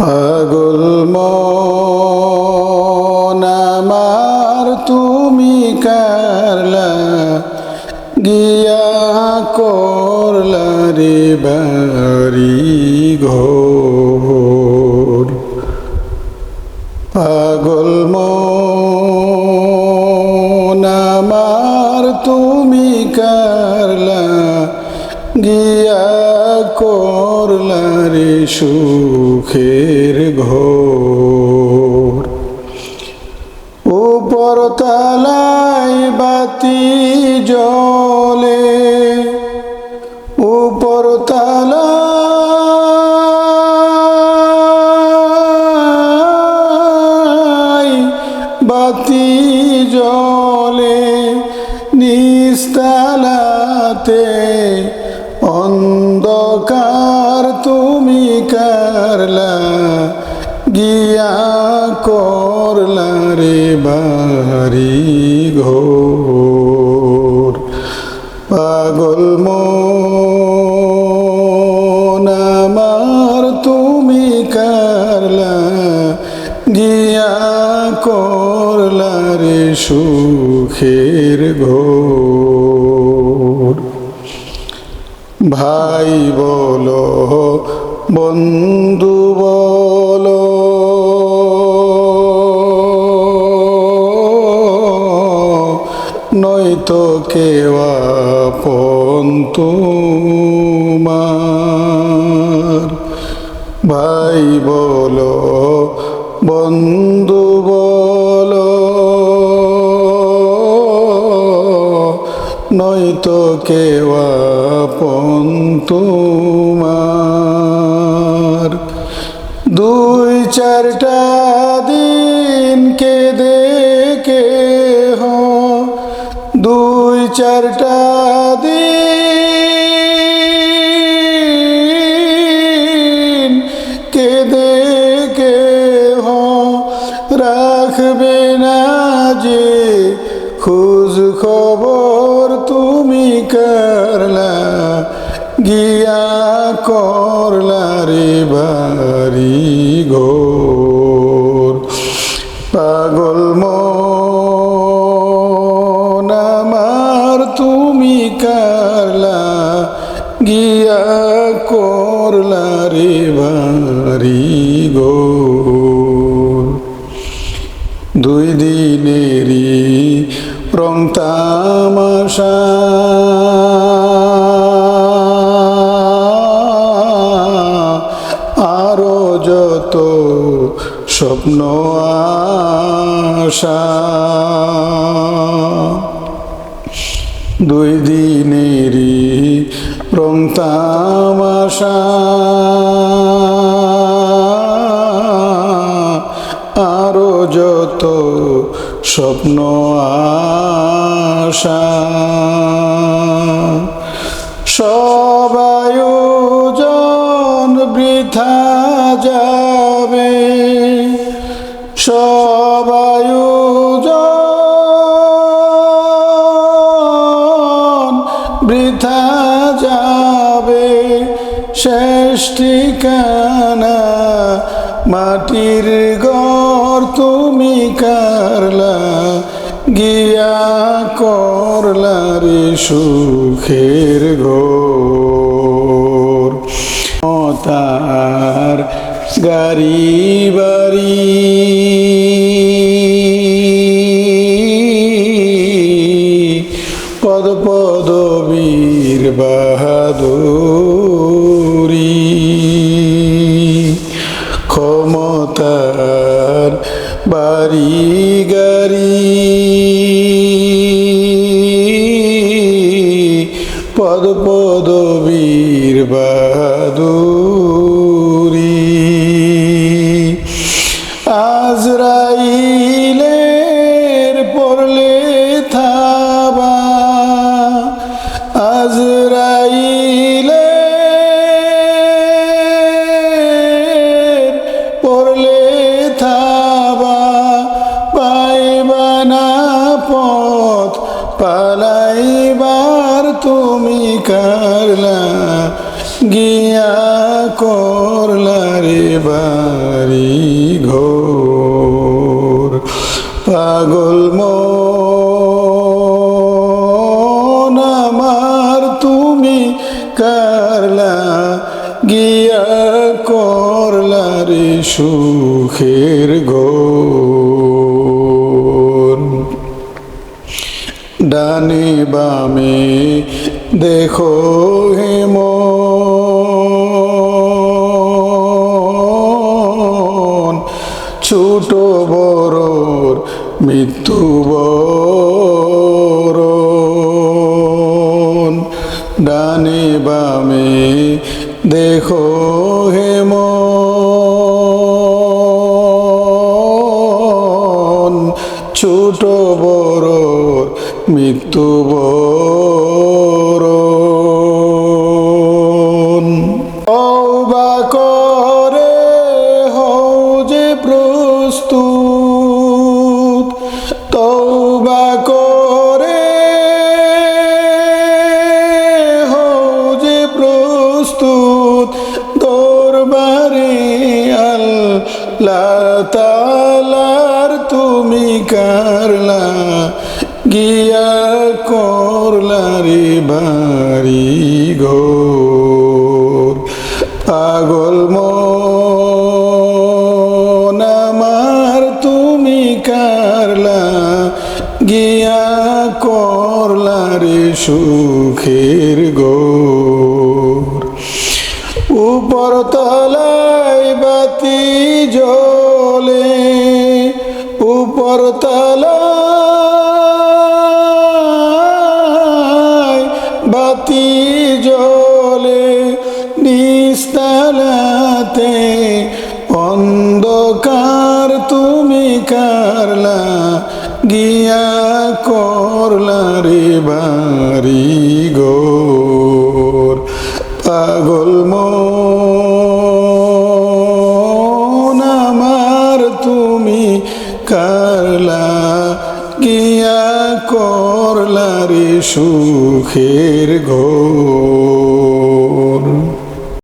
পাগল আমার তুমি কারলা গিয়া করলা রে বাড়ি ঘোর। করলা রে সুখের ঘোর। কারলা, গিয়া করলা রে বাড়ি ঘোর। পাগল আমার তুমি কারলা, গিয়া করলা রে সুখের ঘোর। ভাই বলো বন্ধু বলো। নয়তো কেউ আপন তোমার। ভাই বলো বন্ধু বলো। নয়তো কেউ আপন চারটা দিন কে দেখে হ দুই চারটা দিন কে দেখে হ রাখবে না যে খোঁজ খবর তুমি করলা। গিয়া করলা রে বাড়ি ঘোর। পাগল আমার, তুমি কারলা গিয়া করলা রে বাড়ি গোর দুই দিনেরই রং স্বপ্ন আশা। দুই দিনেরই রং তামাশা আরও যত স্বপ্ন আশা। সব আয়োজন বৃথা যাবে। শেষ ঠিকানা মাটির ঘর তুমি কারলা গিয়া করলা রে সুখের ঘোর। তার গাড়ি বাড়ি। পদবীর বাহাদুরি আজরাইলের পড়লে থাবা। আজরাইলের পড়লে থাবা। পাইবা না পথ পালাইবার তুমি কারলা গিয়া করলা রে বা বাড়ি ঘোর। পাগল আমার তুমি গিয়া সুখের ডানে বামে দেখো হে মৃত্যু ডানে বামে দেখো হে মন। ছোট বড় মৃত্যু বরণ করলা সুখের গোর। উপর তলায় বাতি জলে উপর তলায় বাতি জলে নিস্তালাতে অন্ধকার তুমি কারলা গিয়া করলা রে বাড়ি গোর। পাগল আমার তুমি কারলা গিয়া করলা রে সুখের ঘোর।